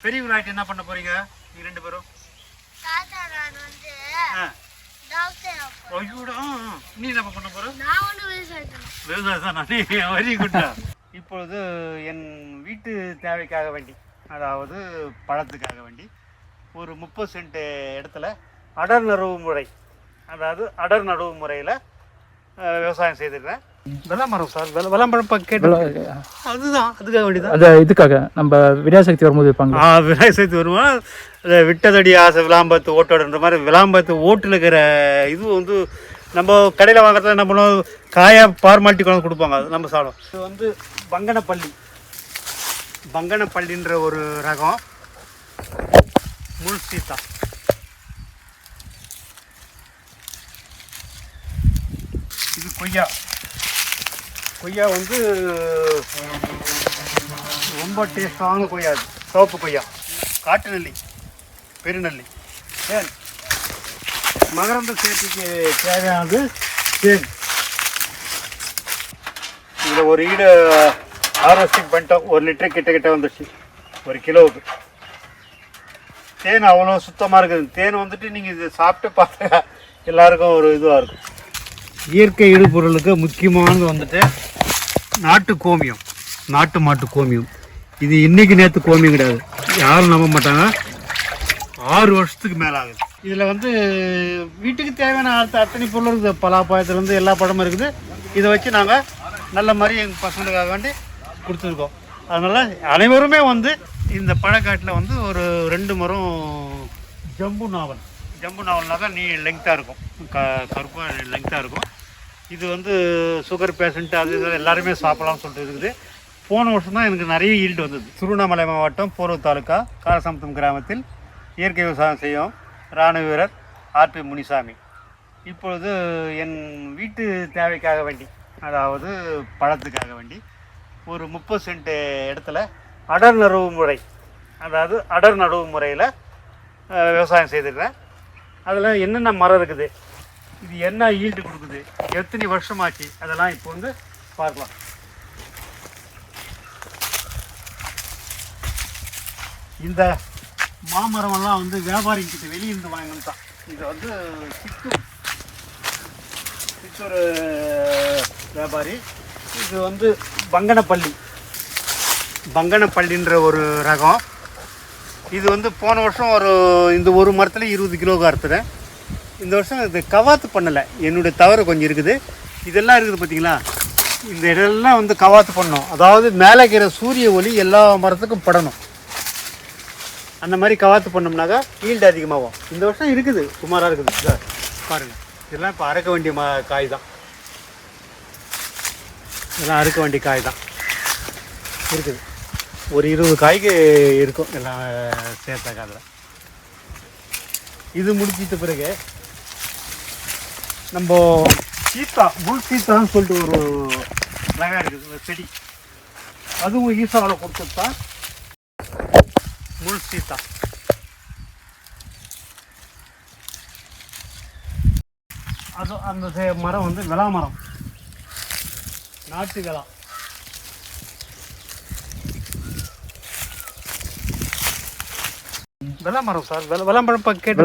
பெரிய விளையாட்டு என்ன பண்ண போறீங்க நீங்க ரெண்டு பேரும் தாத்தா நான் வந்து. டாக்டர். ஐயோடா. நீ என்ன பண்ண போற நான் விவசாயம். விவசாயம் வெரி குட்டா இப்பொழுது என் வீட்டு தேவைக்காக வேண்டி அதாவது பழத்துக்காக வேண்டி ஒரு முப்பது சென்ட் இடத்துல அடர் நடவு முறை அதாவது அடர் நடவு முறையில் விவசாயம் செய்திருக்கிறேன். விளம்பரம் சார் விள- விளம்பரம் கேட்டு அதுதான் அதுக்காக வேண்டிதான். அது இதுக்காக நம்ம விடாசக்தி வரும்போது வைப்பாங்க. ஆ விநாயகர் சதுர்த்தி வருமா? அது விட்டதடி ஆசை விளாம்பத்து ஓட்டோடுன்ற மாதிரி விளாம்பத்து ஓட்டில் இருக்கிற இது வந்து நம்ம கடையில் வாங்குறதுல என்ன பண்ணுவோம்? காயா ஃபார்மாலிட்டி கொண்டு கொடுப்பாங்க அது நம்ம சாப்பிடும் இது வந்து பங்கனப்பள்ளி பங்கனப்பள்ளின்ற ஒரு ரகம். முள் சீத்தா. கொய்யா. கொய்யா வந்து ரொம்ப டேஸ்டான கொய்யா அது. சோப்பு கொய்யா. காட்டு நெல்லி பெருநெல்லி. தேன். மகரந்த சேர்த்துக்கு தேவையானது தேன். இதில் ஒரு ஈடு ஹார்வெஸ்டிங் பண்ணிட்டோம். ஒரு லிட்டர் கிட்ட கிட்ட வந்துடுச்சு ஒரு கிலோவுக்கு. தேன் அவ்வளோ சுத்தமாக இருக்குது. தேன் வந்துட்டு நீங்கள் இது சாப்பிட்டு பார்த்தா எல்லாருக்கும் ஒரு இதுவாக இருக்கும். இயற்கை இடுபொருளுக்கு முக்கியமானது வந்துட்டு நாட்டு கோமியம் நாட்டு மாட்டு கோமியம். இது இன்னைக்கு நேற்று கோமியம் கிடையாது. யாரும் நம்ப மாட்டாங்க. ஆறு வருஷத்துக்கு மேலே ஆகுது. இதில் வந்து வீட்டுக்கு தேவையான அத்த அத்தனை பொருள் இருக்குது. பலாப்பழத்துலேருந்து எல்லா பழமும் இருக்குது. இதை வச்சு நாங்கள் நல்ல மாதிரி எங்கள் பசங்களுக்காக வேண்டி கொடுத்துருக்கோம். அதனால் அனைவருமே வந்து இந்த பழக்காட்டில் வந்து ஒரு ரெண்டு மரம் ஜம்பு நாவல். ஜம்பு நாவல்னா தான் நீ லெங்க்த்தாக இருக்கும். க கருப்பாக லெங்க்த்தாக இருக்கும். இது வந்து சுகர் பேஷண்ட்டு அது இதெல்லாம் எல்லாருமே சாப்பிடலாம்னு சொல்லிட்டு இருக்குது. போன வருஷம் தான் எனக்கு நிறைய ஈல்டு வந்தது. திருவண்ணாமலை மாவட்டம் போரூர் தாலுக்கா காரசமுத்தம் கிராமத்தில் இயற்கை விவசாயம் செய்யும் இராணுவ வீரர் ஆர்பி முனிசாமி. இப்பொழுது என் வீட்டு தேவைக்காக வேண்டி அதாவது பழத்துக்காக வேண்டி ஒரு முப்பது சென்ட் இடத்துல அடர் நடவு முறை அதாவது அடர் நடவு முறையில் விவசாயம் செய்திருக்கிறேன். அதில் என்னென்ன மரம் இருக்குது? இது என்ன ஈல்டு கொடுக்குது? எத்தனை வருஷமாச்சு? அதெல்லாம் இப்போ வந்து பார்க்கலாம். இந்த மாமரமெல்லாம் வந்து வியாபாரிங்கிட்ட வெளியிருந்து வாங்கணும் தான் இது வந்து சித்தூர் சித்தூர் வியாபாரி. இது வந்து பங்கனப்பள்ளி பங்கனப்பள்ளின்ற ஒரு ரகம். இது வந்து போன வருஷம் ஒரு இந்த ஒரு மரத்தில் இருபது கிலோ அறுத்துறேன் இந்த வருஷம் இது கவாத்து பண்ணலை. என்னுடைய தவறு கொஞ்சம் இருக்குது. இதெல்லாம் இருக்குது பார்த்தீங்களா இந்த இடம்லாம் வந்து கவாத்து பண்ணணும். அதாவது மேலே இருக்கிற சூரிய ஒளி எல்லா மரத்துக்கும் படணும். அந்த மாதிரி கவாத்து பண்ணோம்னாக்கா ஈல்டு அதிகமாகும். இந்த வருஷம் இருக்குது. சுமாராக இருக்குது. சார் பாருங்கள் இதெல்லாம் இப்போ அறுக்க வேண்டிய ம காய் தான் இதெல்லாம் அறுக்க வேண்டிய காய் தான் இருக்குது. ஒரு இருபது காய்க்கு இருக்கும் எல்லாம் சேர்த்தாக்கா அதில் இது முடிச்சிட்ட பிறகு நம்ம சீத்தா முள் சீத்தான்னு சொல்லிட்டு ஒரு ரகம் இருக்குது ஒரு செடி. அதுவும் ஈசாவில் கொடுத்துருப்பா முள் சீத்தா. அது அந்த மரம் வந்து விளா மரம். நாட்டு விளா. விளா மரம் சார் விள விளம்பரம் கேட்டு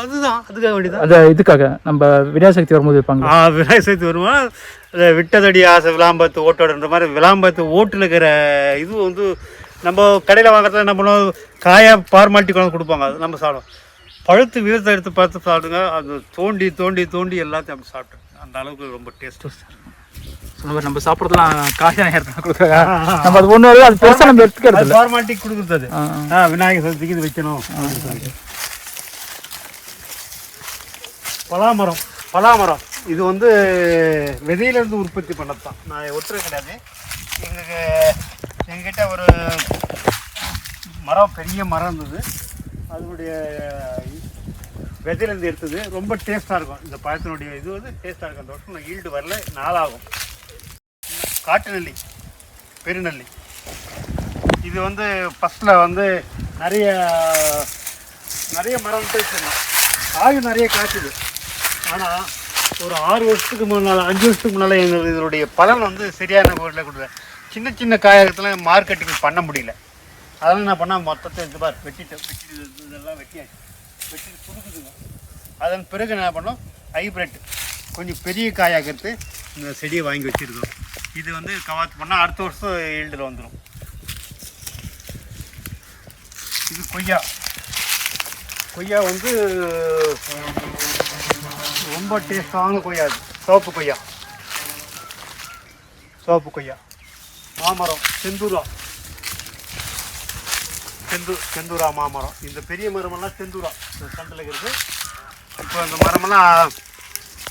அதுதான் அதுக்காக வேண்டியதான் அது இதுக்காக நம்ம விடாசக்தி வரும்போது வைப்பாங்க ஆ விநாயகர் சதுர்த்தி வருமா? அது விட்டதடி ஆசை விளாம்பத்து ஓட்டோடுன்ற மாதிரி விளாம்பத்து ஓட்டில் இருக்கிற இது வந்து நம்ம கடையில் வாங்குறதுல என்ன பண்ணுவோம்? காயா ஃபார்மாலிட்டி கொண்டு கொடுப்பாங்க அது நம்ம சாப்பிடும் பழுத்து வீரத்தை எடுத்து பார்த்து சாப்பிடுங்க அது தோண்டி தோண்டி தோண்டி எல்லாத்தையும் அப்படி சாப்பிட்டு அந்த அளவுக்கு ரொம்ப டேஸ்ட்டு மாதிரி நம்ம சாப்பிட்றதுலாம் காயான இடத்துல கொடுக்குறாங்க நம்ம அது ஒன்று அது பெருசாக நம்ம எடுத்துக்கிறது ஃபார்மாலிட்டி கொடுக்குறது அது. விநாயகர் சதுர்த்திக்கு இது வைக்கணும். பலாமரம் பலாமரம். இது வந்து விதையிலேருந்து உற்பத்தி பண்ணது தான் நான் ஒட்டுறது கிடையாது. எங்களுக்கு எங்ககிட்ட ஒரு மரம் பெரிய மரம் இருந்தது. அதனுடைய விதையிலேருந்து எடுத்தது. ரொம்ப டேஸ்ட்டாக இருக்கும். இந்த பழத்தினுடைய இது வந்து டேஸ்ட்டாக இருக்கும். அந்த வருஷம் ஈல்டு வரல. நாளாகும். காட்டு நெல்லி பெருநெல்லி. இது வந்து ஃபஸ்ட்டில் வந்து நிறைய நிறைய மரம் வச்சுருந்தோம் காய் நிறைய காய்ச்சுது ஆனால் ஒரு ஆறு வருஷத்துக்கு முன்னால் அஞ்சு வருஷத்துக்கு முன்னால் எங்களுக்கு இதனுடைய பலன் வந்து சரியான முறையில் கொடுக்குற சின்ன சின்ன காயகத்தில் மார்க்கெட்டிங் பண்ண முடியல. அதெல்லாம் என்ன பண்ணால் மொத்தத்தை இது பார் வெட்டிட்டு வெட்டிட்டு இதெல்லாம் வெட்டியாச்சு. வெட்டிட்டு கொடுக்குதுங்க அதன் பிறகு என்ன பண்ணோம் ஹைப்ரிட் கொஞ்சம் பெரிய காயாக்கிறது இந்த செடியை வாங்கி வச்சுருக்கோம் இது வந்து கவாத்து பண்ணால் அடுத்த வருஷம் ஈல்டில் வந்துடும் இது கொய்யா. கொய்யா வந்து ரொம்ப டேஸ்டான கொய்யா அது சோப்பு கொய்யா. சோப்பு கொய்யா. மாமரம் செந்தூரா. செந்து செந்தூரா மாமரம். இந்த பெரிய மரமெல்லாம் செந்தூரா. இந்த சண்டில் இருக்கிறது இப்போ இந்த மரமெல்லாம்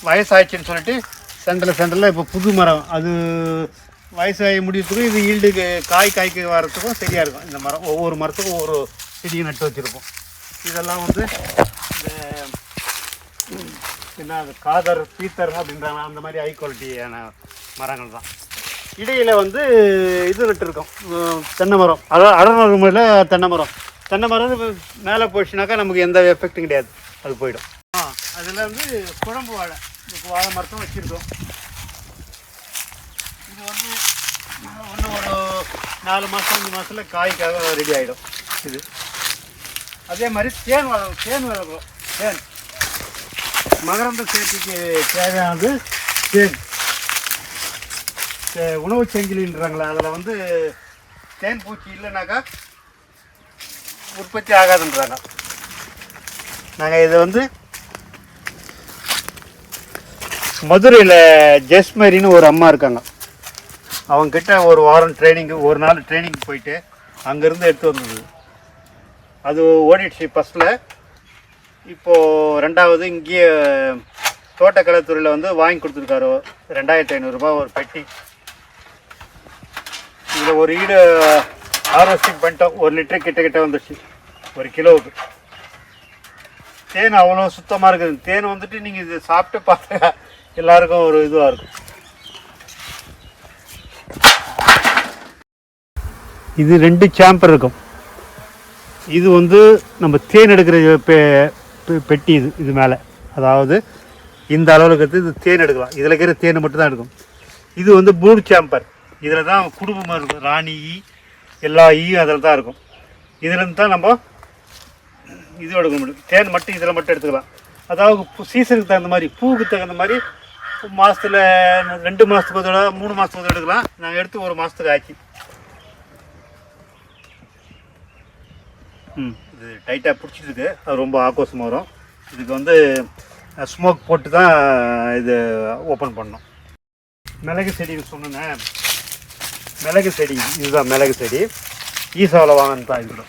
வயசாகிடுச்சின்னு சொல்லிட்டு சென்டரில் சென்டரில் இப்போ புது மரம். அது வயசாகி முடியறதுக்கும் இது ஈல்டுக்கு காய் காய்க்கு வரத்துக்கும் சரியாக இருக்கும். இந்த மரம் ஒவ்வொரு மரத்துக்கும் ஒவ்வொரு செடியை நட்டு வச்சுருப்போம். இதெல்லாம் வந்து இந்த என்ன அது காதர் பீத்தர் அப்படின்ற அந்த மாதிரி ஹை குவாலிட்டியான மரங்கள் தான். இடையில் வந்து இது நட்டுருக்கோம். தென்னை மரம். அதாவது அடநூறு முறையில் தென்னை மரம். தென்னை மரம் மேலே போயிடுச்சுனாக்கா நமக்கு எந்த எஃபெக்ட்டும் கிடையாது. அது போயிடும். ஆ அதில் வந்து குழம்பு வாழை. வாழை மரத்தும் வச்சுருக்கோம். இது வந்து இன்னும் ஒரு நாலு மாதம் அஞ்சு மாதத்தில் காய்க்காக ரெடி ஆகிடும் இது. அதே மாதிரி தேன் வளரும் தேன் வளர்க்குறோம் தேன். மகரந்த சேர்த்திக்கு தேவையானது தேன். உணவு செஞ்சிலின்றாங்களா அதில் வந்து தேன் பூச்சி இல்லைனாக்கா உற்பத்தி ஆகாதுன்றாங்க. நாங்கள் இதை வந்து மதுரையில் ஜெஸ்மரின்னு ஒரு அம்மா இருக்காங்க. அவங்கக்கிட்ட ஒரு வாரம் ட்ரைனிங்கு ஒரு நாள் ட்ரைனிங் போயிட்டு அங்கேருந்து எடுத்து வந்தது. அது ஓடிடுச்சு ஃபஸ்ட்டில் இப்போது ரெண்டாவது இங்கேயே தோட்டக்கலைத்துறையில் வந்து வாங்கி கொடுத்துருக்காரு. ரெண்டாயிரத்தி ஐநூறுரூபா ஒரு பெட்டி. இதில் ஒரு ஈடு ஹார்வெஸ்டிங் பண்ணிட்டோம். ஒரு லிட்டர் கிட்ட கிட்ட வந்துடுச்சு ஒரு கிலோவுக்கு. தேன் அவ்வளோ சுத்தமாக இருக்குது. தேன் வந்துட்டு நீங்கள் இது சாப்பிட்டு பார்த்தா எல்லாருக்கும் ஒரு இதுவாக இருக்கும். இது ரெண்டு சாம்பர் இருக்கும். இது வந்து நம்ம தேன் எடுக்கிற பெ- பெட்டி இது இது மேலே. அதாவது இந்த அளவில் இருக்கிறது இது தேன் எடுக்கலாம். இதில் இருக்கிற தேன் மட்டும் தான் எடுக்கும். இது வந்து ப்ளூ சாம்பர் இதில் தான் குடும்பமாக இருக்கும் ராணி ஈ எல்லா ஈயும் அதில் தான் இருக்கும். இதுலேருந்து தான் நம்ம இது எடுக்க முடியும். தேன் மட்டும் இதில் மட்டும் எடுத்துக்கலாம். அதாவது பூ- சீசனுக்கு தகுந்த மாதிரி பூவுக்கு தகுந்த மாதிரி மாதத்தில் ரெண்டு மாதத்துக்கு ஒரு தடவை மூணு மாதத்துக்கு ஒரு எடுக்கலாம். நாங்கள் எடுத்து ஒரு மாதத்துக்கு ஆச்சு ம் இது டைட்டாக பிடிச்சிருக்கு அது ரொம்ப ஆக்ரோஷமாக வரும். இதுக்கு வந்து ஸ்மோக் போட்டு தான் இது ஓப்பன் பண்ணோம் மிளகு செடின்னு சொன்னேன். மிளகு செடி இதுதான் மிளகு செடி. ஈசாவில் வாங்கினு தான் இது.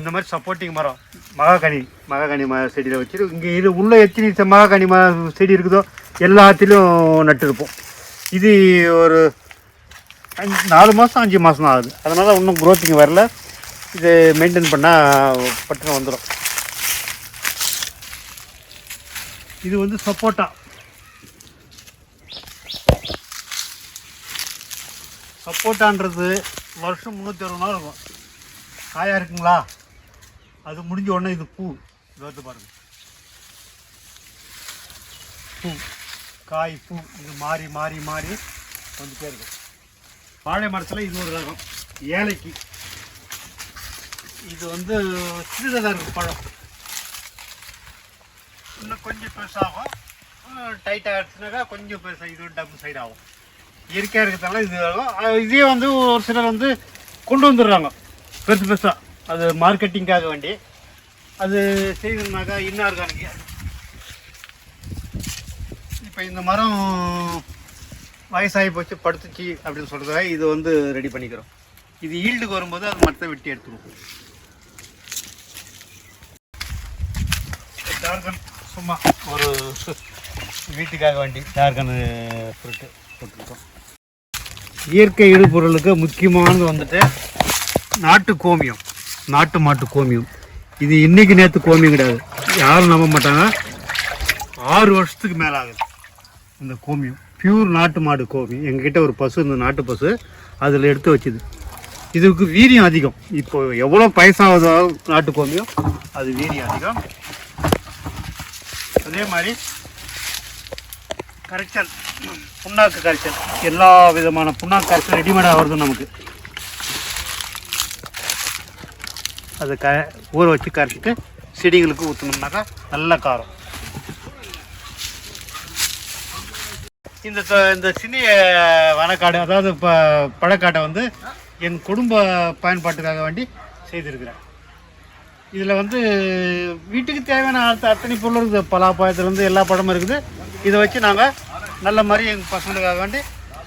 இந்த மாதிரி சப்போர்ட்டிங் மரம். மகாகனி மகாகனி ம செடியில் வச்சுட்டு இங்கே இது உள்ள எத்தனை மகாகனி ம செடி இருக்குதோ எல்லாத்திலும் நட்டுருப்போம் இது ஒரு அஞ்சு நாலு மாதம் அஞ்சு மாதம் தான் ஆகுது. அதனால் இன்னும் க்ரோத்திங் வரல. இது மெயின்டைன் பண்ணால் பட்டுன்னு வந்துடும் இது வந்து சப்போட்டா. சப்போட்டான்றது வருஷம் முந்நூற்றி அறுபது நாள் இருக்கும் காயா இருக்குங்களா? அது முடிஞ்ச உடனே இது பூ. இது பாருங்க. பூ. காய் பூ. இது மாறி மாறி மாறி வந்துட்டே இருக்கும் வாழை மரத்தில் இது ஒரு ரகம். ஏழைக்கு இது வந்து சிறிதாக இருக்கும் பழம். இன்னும் கொஞ்சம் பெருசாகும். டைட்டாக எடுத்துனாக்கா கொஞ்சம் பெருசாக இது டபுள் சைடு ஆகும். இயற்கையாக இருக்கிறதால இது ஆகும் இதே வந்து ஒரு சிலர் வந்து கொண்டு வந்துடுறாங்க. பெருசு பெருசாக அது மார்க்கெட்டிங்காக வேண்டி. அது செய்யணும்னாக்கா இன்னார்கானிக் இப்போ இந்த மரம் வயசாகி போச்சு படுத்துச்சு அப்படின்னு சொல்கிறத இது வந்து ரெடி பண்ணிக்கிறோம். இது ஈல்டுக்கு வரும்போது அது மரத்தை வெட்டி எடுத்துருவோம் டார்கன் சும்மா ஒரு வீட்டுக்காக வேண்டி டார்கன் ஃப்ரூட்டு போட்டிருக்கோம். இயற்கை இடுபொருளுக்கு முக்கியமானது வந்துட்டு நாட்டு கோமியம். நாட்டு மாட்டு கோமியம். இது இன்னைக்கு நேற்று கோமியம் கிடையாது. யாரும் நம்ப மாட்டாங்க. ஆறு வருஷத்துக்கு மேலே ஆகுது இந்த கோமியம். பியூர் நாட்டு மாடு கோமியம். எங்ககிட்ட ஒரு பசு இந்த நாட்டு பசு அதில் எடுத்து வச்சுது. இதுக்கு வீரியம் அதிகம். இப்போ எவ்வளோ பைசாவதோ நாட்டு கோமியம் அது வீரியம் அதிகம். அதே மாதிரி கரைச்சல். புண்ணாக்கு கரைச்சல். எல்லா விதமான புண்ணாக்கு கரைச்சல் ரெடிமேடாக வருது நமக்கு. அதை க ஊற வச்சு கரைச்சிட்டு செடிகளுக்கு ஊற்றணும்னாக்கா நல்ல காரம். இந்த இந்த சினிய வனக்காடு அதாவது இப்போ பழக்காட்டை வந்து என் குடும்ப பயன்பாட்டுக்காக வேண்டி செய்திருக்கிறேன். இதில் வந்து வீட்டுக்கு தேவையான அத்த- அத்தனை பொருள் இருக்குது. பலாப்பழத்துலேருந்து எல்லா பழமும் இருக்குது. இதை வச்சு நாங்கள் நல்ல மாதிரி எங்கள் பசங்களுக்காக வேண்டி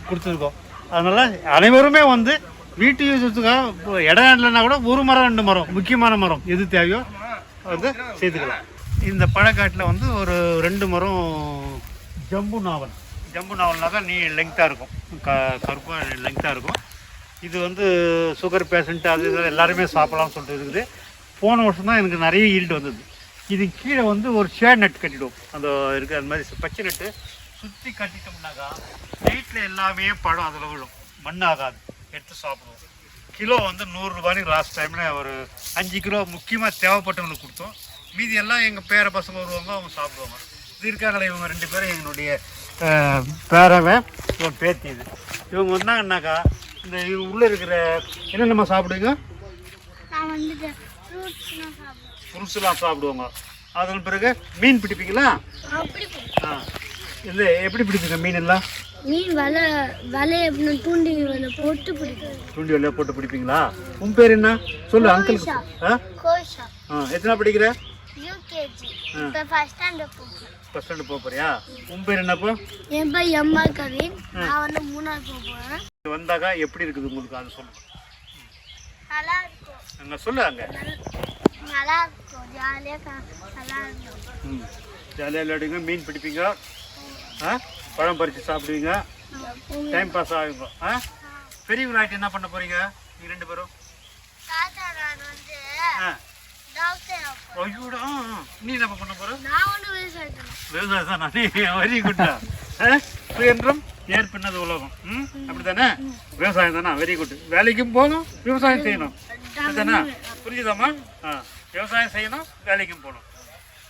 கொடுத்துருக்கோம். அதனால் அனைவருமே வந்து வீட்டு யூஸுக்காக இப்போ இடம் இல்லைன்னா கூட ஒரு மரம் ரெண்டு மரம் முக்கியமான மரம் எது தேவையோ வந்து செய்துக்கலாம். இந்த பழக்காட்டில் வந்து ஒரு ரெண்டு மரம் ஜம்பு நாவல். ஜம்பு நாவல்னாக்கா நீ லெங்க்த்தாக இருக்கும். க கருப்பாக லெங்க்த்தாக இருக்கும். இது வந்து சுகர் பேஷண்ட் அது இது எல்லாருமே சாப்பிடலாம்னு சொல்லிட்டு இருக்குது. போன வருஷம் தான் எனக்கு நிறைய ஈல்டு வந்தது. இது கீழே வந்து ஒரு ஷேர் நட் கட்டிடுவோம். அந்த இருக்குது அது மாதிரி பச்சை நெட்டு சுற்றி கட்டிட்டோம்னாக்கா நைட்டில் எல்லாமே பழம் அதில் விழும். மண்ணாகாது. எடுத்து சாப்பிடுவோம். கிலோ வந்து நூறுரூபாய்க்கு லாஸ்ட் டைமில் ஒரு அஞ்சு கிலோ முக்கியமாக தேவைப்பட்டவங்களுக்கு கொடுத்தோம். மீதி எல்லாம் எங்கள் பேர பசங்க வருவாங்க அவங்க சாப்பிடுவாங்க. இது இருக்காங்களே இவங்க ரெண்டு பேரும் எங்களுடைய பேரவன் இவன் பேத்தி இது. இவங்க வந்தாங்கன்னாக்கா இந்த உள்ளே இருக்கிற என்னென்னமா சாப்பிடுவீங்க? நான் வந்துட்டு ஃப்ரூட்ஸ்லாம் சாப்பிடுவாங்க. அதன் பிறகு மீன் பிடிப்பீங்களா. ஆ இல்லை எப்படி பிடிப்பீங்க மீன் எல்லாம்? மீன் வலை வலை எப்படின்னா தூண்டி வலை போட்டு பிடிக்கும். தூண்டி வலையா போட்டு பிடிப்பீங்களா? உன் பேர் என்ன? சொல்லு அங்கிள் கோஷா ஆ? எத்தனை படிக்கிற? யூகேஜி இப்போ ஃபர்ஸ்ட் ஸ்டாண்டர்ட் போகிறேன் ஸ்டாண்டர்ட் போக போறியா உன் பேர் என்னப்போ? என் பை எம்மா கவின். நான் வந்து மூணாவது போக போகிறேன் வந்தாக்கா எப்படி இருக்குது உங்களுக்கு அது சொல்லு. நல்லா இருக்கும். அங்கே சொல்லு அங்கே. நல்லா இருக்கும். ஜாலியாக நல்லா இருக்கும். ஜாலியாக விளையாடுங்க. மீன் பிடிப்பீங்க. ஆ? பழம் பறித்து சாப்பிடுவீங்க. டைம் பாஸ் ஆகுங்க ஆ? பெரியவங்களாயிட்டு என்ன பண்ண போறீங்க? நீங்க ரெண்டு பேரும்? ஐயோடா. நீ என்ன பண்ண போற? விவசாயம் தான் நீ வரி குட்டா. சுயன்றம் ஏற்பின்னது உலகம். ம்? அப்படிதானே விவசாயம் தானே வெரி குட் வேலைக்கும் போகணும் விவசாயம் செய்யணும். அப்படிதானே புரிஞ்சுதாம்மா? ஆ. விவசாயம் செய்யணும் வேலைக்கும் போகணும்.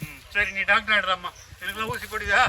ம். சரி நீ டாக்டர் ஆகிடுறாம்மா எனக்குலாம் ஊசி போடுதா